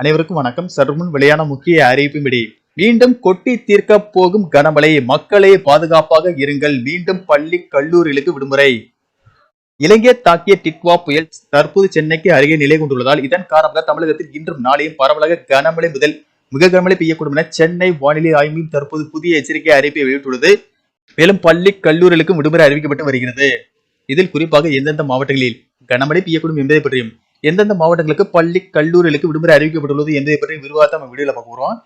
அனைவருக்கும் வணக்கம். சற்றுமுன் வெளியான முக்கிய அறிவிப்பின்படி மீண்டும் கொட்டி தீர்க்க போகும் கனமழை மக்களே பாதுகாப்பாக இருங்கள். மீண்டும் பள்ளி கல்லூரிகளுக்கு விடுமுறை. இலங்கை தாக்கிய டிட்வா புயல் தற்போது சென்னைக்கு அருகே நிலை கொண்டுள்ளதால் இதன் காரணமாக தமிழகத்தில் இன்றும் நாளையும் பரவலாக கனமழை முதல் மிக கனமழை பெய்யக்கூடும் என சென்னை வானிலை ஆய்வு தற்போது புதிய எச்சரிக்கை அறிவிப்பை வெளியிட்டுள்ளது. மேலும் பள்ளி கல்லூரிகளுக்கும் விடுமுறை அறிவிக்கப்பட்டு வருகிறது. இதில் குறிப்பாக எந்தெந்த மாவட்டங்களில் கனமழை பெய்யக்கூடும் என்பதை பற்றியும் எந்தெந்த மாவட்டங்களுக்கு பள்ளி கல்லூரிகளுக்கு விடுமுறை அறிவிக்கப்பட்டுள்ளது என்பதை பற்றி விரிவாக நம்ம வீடியோவில் பார்க்க போகிறோம்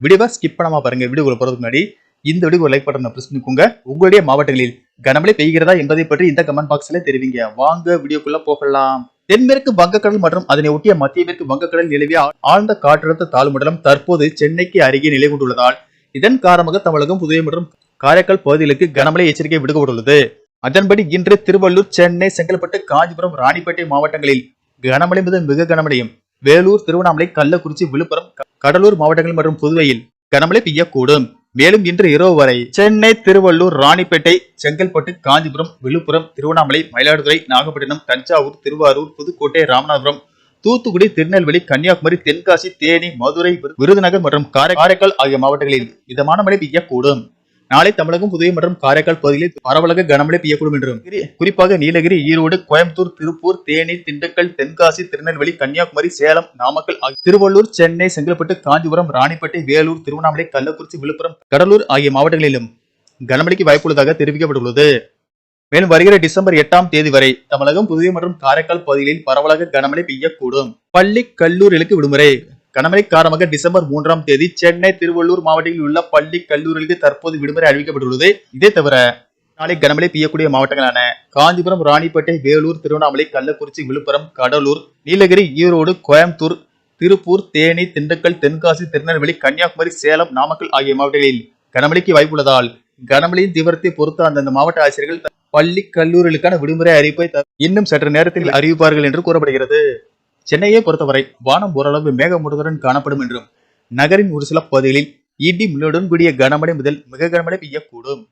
வீடியோவை ஸ்கிப் பண்ணாமல் பாருங்க. வீடியோக்குள்ள போறதுக்கு முன்னாடி இந்த வீடியோ லைக் பட்டன் ப்ரெஸ் பண்ணிக்கோங்க. உங்களுடைய மாவட்டங்களில் கனமழை பெய்கிறதா என்பதை பற்றி இந்த கமெண்ட் பாக்ஸில் தெரிவிங்க. வாங்க வீடியோக்குள்ள போகலாம். தென்மேற்கு வங்கக்கடல் மற்றும் அதனை ஒட்டிய மத்திய மேற்கு வங்கக்கடல் நிலவிய ஆழ்ந்த காற்றழுத்த தாழ்மண்டலம் தற்போது சென்னைக்கு அருகே நிலை கொண்டுள்ளதால் இதன் காரணமாக தமிழகம் புதுவை மற்றும் காரைக்கால் பகுதிகளுக்கு கனமழை எச்சரிக்கை விடுக்கப்பட்டுள்ளது. அதன்படி இன்று திருவள்ளூர் சென்னை செங்கல்பட்டு காஞ்சிபுரம் ராணிப்பேட்டை மாவட்டங்களில் கனமழை முதல் மிக கனமழையும். வேலூர் திருவண்ணாமலை கள்ளக்குறிச்சி விழுப்புரம் கடலூர் மாவட்டங்கள் மற்றும் புதுவையில் கனமழை பெய்யக்கூடும். மேலும் இன்று இரவு வரை சென்னை திருவள்ளூர் ராணிப்பேட்டை செங்கல்பட்டு காஞ்சிபுரம் விழுப்புரம் திருவண்ணாமலை மயிலாடுதுறை நாகப்பட்டினம் தஞ்சாவூர் திருவாரூர் புதுக்கோட்டை ராமநாதபுரம் தூத்துக்குடி திருநெல்வேலி கன்னியாகுமரி தென்காசி தேனி மதுரை விருதுநகர் மற்றும் காரைக்கால் ஆகிய மாவட்டங்களில் மிதமான மழை பெய்யக்கூடும். நாளை தமிழகம் புதுவை மற்றும் காரைக்கால் பகுதிகளில் பரவலாக கனமழை பெய்யக்கூடும் என்றும். குறி- குறிப்பாக நீலகிரி ஈரோடு கோயம்புத்தூர் திருப்பூர் தேனி திண்டுக்கல் தென்காசி திருநெல்வேலி கன்னியாகுமரி சேலம் நாமக்கல் ஆகிய திருவள்ளூர் சென்னை செங்கல்பட்டு காஞ்சிபுரம் ராணிப்பேட்டை வேலூர் திருவண்ணாமலை கள்ளக்குறிச்சி விழுப்புரம் கடலூர் ஆகிய மாவட்டங்களிலும் கனமழைக்கு வாய்ப்புள்ளதாக தெரிவிக்கப்பட்டுள்ளது. மேலும் வருகிற டிசம்பர் எட்டாம் தேதி வரை தமிழகம் புதுவை மற்றும் காரைக்கால் பகுதிகளில் பரவலாக கனமழை பெய்யக்கூடும். பள்ளி கல்லூரிகளுக்கு விடுமுறை. கனமழை காரணமாக டிசம்பர் மூன்றாம் தேதி சென்னை திருவள்ளூர் மாவட்டங்களில் உள்ள பள்ளி கல்லூரிகளுக்கு தற்போது விடுமுறை அறிவிக்கப்பட்டுள்ளது. இதே தவிர நாளை கனமழை பெய்யக்கூடிய மாவட்டங்களான காஞ்சிபுரம் ராணிப்பேட்டை வேலூர் திருவண்ணாமலை கள்ளக்குறிச்சி விழுப்புரம் கடலூர் நீலகிரி ஈரோடு கோயம்புத்தூர் திருப்பூர் தேனி திண்டுக்கல் தென்காசி திருநெல்வேலி கன்னியாகுமரி சேலம் நாமக்கல் ஆகிய மாவட்டங்களில் கனமழைக்கு வாய்ப்புள்ளதால் கனமழையின் தீவிரத்தை பொறுத்து அந்தந்த மாவட்ட ஆசிரியர்கள் பள்ளி கல்லூரிகளுக்கான விடுமுறை அறிவிப்பை இன்னும் சற்று நேரத்தில் அறிவிப்பார்கள் என்று கூறப்படுகிறது. சென்னையை பொறுத்தவரை வானம் ஓரளவு மேகமூட்டத்துடன் காணப்படும் என்றும் நகரின் ஒரு சில பகுதிகளில் இடி மின்னலுடன் கூடிய கனமழை முதல் மிக கனமழை பெய்யக்கூடும்.